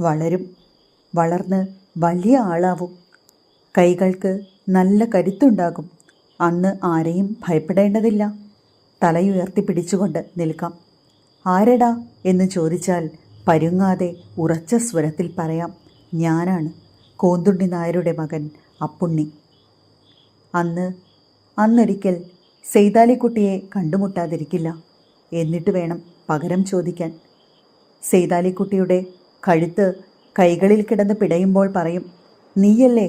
വളരും. വളർന്ന് വലിയ ആളാവും. കൈകൾക്ക് നല്ല കരുത്തുണ്ടാകും. അന്ന് ആരെയും ഭയപ്പെടേണ്ടതില്ല. തലയുയർത്തി പിടിച്ചുകൊണ്ട് നിൽക്കാം. ആരടാ? എന്ന് ചോദിച്ചാൽ പരുങ്ങാതെ ഉറച്ച സ്വരത്തിൽ പറയാം. ഞാനാണ് കോന്തുണ്ടി നായരുടെ മകൻ അപ്പുണ്ണി. അന്ന് അന്നൊരിക്കൽ സെയ്താലിക്കുട്ടിയെ കണ്ടുമുട്ടാതിരിക്കില്ല. എന്നിട്ട് വേണം പകരം ചോദിക്കാൻ. സെയ്താലിക്കുട്ടിയുടെ കഴുത്ത് കൈകളിൽ കിടന്ന് പിടയുമ്പോൾ പറയും നീയല്ലേ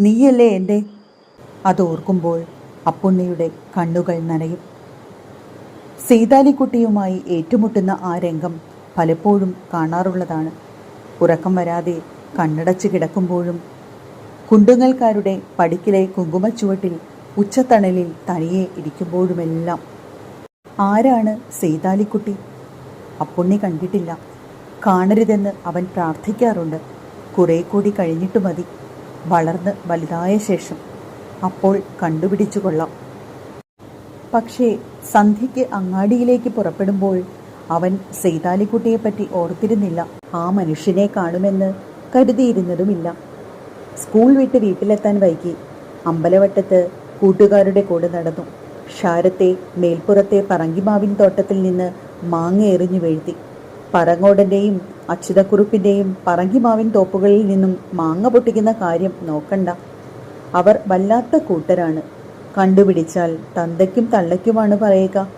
നീയല്ലേ എന്റെ അതോർക്കുമ്പോൾ അപ്പുണ്ണിയുടെ കണ്ണുകൾ നനയും. സീതാലിക്കുട്ടിയുമായി ഏറ്റുമുട്ടുന്ന ആ രംഗം പലപ്പോഴും കാണാറുള്ളതാണ്. ഉറക്കം വരാതെ കണ്ണടച്ച് കിടക്കുമ്പോഴും കുണ്ടുങ്ങൽക്കാരുടെ പടിക്കിലെ കുങ്കുമച്ചുവട്ടിൽ ഉച്ചത്തണലിൽ തനിയെ ഇരിക്കുമ്പോഴുമെല്ലാം. ആരാണ് സീതാലിക്കുട്ടി? അപ്പുണ്ണി കണ്ടിട്ടില്ല. കാണരുതെന്ന് അവൻ പ്രാർത്ഥിക്കാറുണ്ട്. കുറേ കൂടി കഴിഞ്ഞിട്ട് മതി. വളർന്ന് വലുതായ ശേഷം അപ്പോൾ കണ്ടുപിടിച്ചു കൊള്ളാം. പക്ഷേ സന്ധ്യയ്ക്ക് അങ്ങാടിയിലേക്ക് പുറപ്പെടുമ്പോൾ അവൻ സെയ്താലിക്കുട്ടിയെപ്പറ്റി ഓർത്തിരുന്നില്ല. ആ മനുഷ്യനെ കാണുമെന്ന് കരുതിയിരുന്നതുമില്ല. സ്കൂൾ വിട്ട് വീട്ടിലെത്താൻ വൈകി അമ്പലവട്ടത്ത് കൂട്ടുകാരുടെ കൂടെ നടന്നു. ഷാരത്തെ മേൽപ്പുറത്തെ പറങ്കിമാവിൻ തോട്ടത്തിൽ നിന്ന് മാങ്ങ എറിഞ്ഞു വീഴ്ത്തി. പറങ്ങോടന്റെയും അച്യുതക്കുറുപ്പിന്റെയും പറങ്കിമാവിൻ തോപ്പുകളിൽ നിന്നും മാങ്ങ പൊട്ടിക്കുന്ന കാര്യം നോക്കണ്ട. അവർ വല്ലാത്ത കൂട്ടരാണ്. കണ്ടുപിടിച്ചാൽ തന്തയ്ക്കും തള്ളയ്ക്കുമാണ് പറയുക.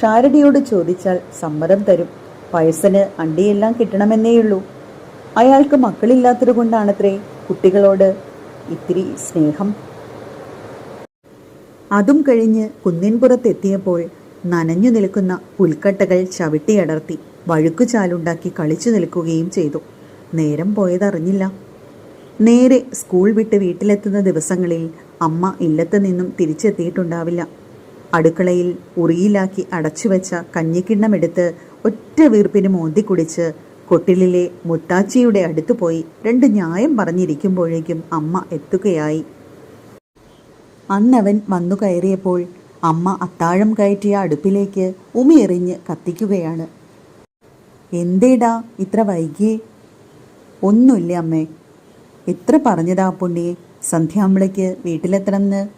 ഷാരടിയോട് ചോദിച്ചാൽ സമ്മതം തരും. വയസ്സിന് അണ്ടിയെല്ലാം കിട്ടണമെന്നേയുള്ളൂ. അയാൾക്ക് മക്കളില്ലാത്തത് കൊണ്ടാണത്രേ കുട്ടികളോട് ഇത്തിരി സ്നേഹം. അതും കഴിഞ്ഞ് കുന്നിൻപുറത്തെത്തിയപ്പോൾ നനഞ്ഞു നിൽക്കുന്ന പുൽക്കട്ടകൾ ചവിട്ടിയടർത്തി വഴുക്കുചാലുണ്ടാക്കി കളിച്ചു നിൽക്കുകയും ചെയ്തു. നേരം പോയതറിഞ്ഞില്ല. നേരെ സ്കൂൾ വിട്ട് വീട്ടിലെത്തുന്ന ദിവസങ്ങളിൽ അമ്മ ഇല്ലത്ത് നിന്നും തിരിച്ചെത്തിയിട്ടുണ്ടാവില്ല. അടുക്കളയിൽ ഉറിയിലാക്കി അടച്ചുവെച്ച കഞ്ഞിക്കിണ്ണമെടുത്ത് ഒറ്റ വീർപ്പിന് മോന്തി കുടിച്ച് കൊട്ടിലിലെ മുത്താച്ചിയുടെ അടുത്തു പോയി രണ്ട് ന്യായം പറഞ്ഞിരിക്കുമ്പോഴേക്കും അമ്മ എത്തുകയായി. അന്നവൻ വന്നു കയറിയപ്പോൾ അമ്മ അത്താഴം കയറ്റിയ അടുപ്പിലേക്ക് ഉമിയെറിഞ്ഞ് കത്തിക്കുകയാണ്. എന്തേടാ ഇത്ര വൈകിയേ? ഒന്നുമില്ല അമ്മേ? എത്ര പറഞ്ഞതാ പുണ്ണിയെ സന്ധ്യാമ്പിളയ്ക്ക് വീട്ടിലെത്തണമെന്ന്?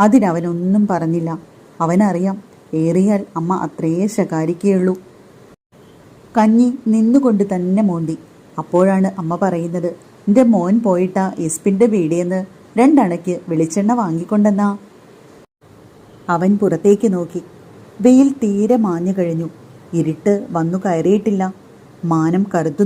അതിനവനൊന്നും പറഞ്ഞില്ല. അവനറിയാം ഏറിയാൽ അമ്മ അത്രയേ ശകാരിക്കുകയുള്ളൂ. കഞ്ഞി നിന്നുകൊണ്ട് തന്നെ മോന്തി. അപ്പോഴാണ് അമ്മ പറയുന്നത് എന്റെ മോൻ പോയിട്ടാ എസ്പിന്റെ വീടിയെന്ന് രണ്ടണയ്ക്ക് വെളിച്ചെണ്ണ വാങ്ങിക്കൊണ്ടെന്നാ. അവൻ പുറത്തേക്ക് നോക്കി. വെയിൽ തീരെ മാഞ്ഞു കഴിഞ്ഞു ഇരുട്ട് വന്നു കയറിയിട്ടില്ല. മാനം കറുത്തു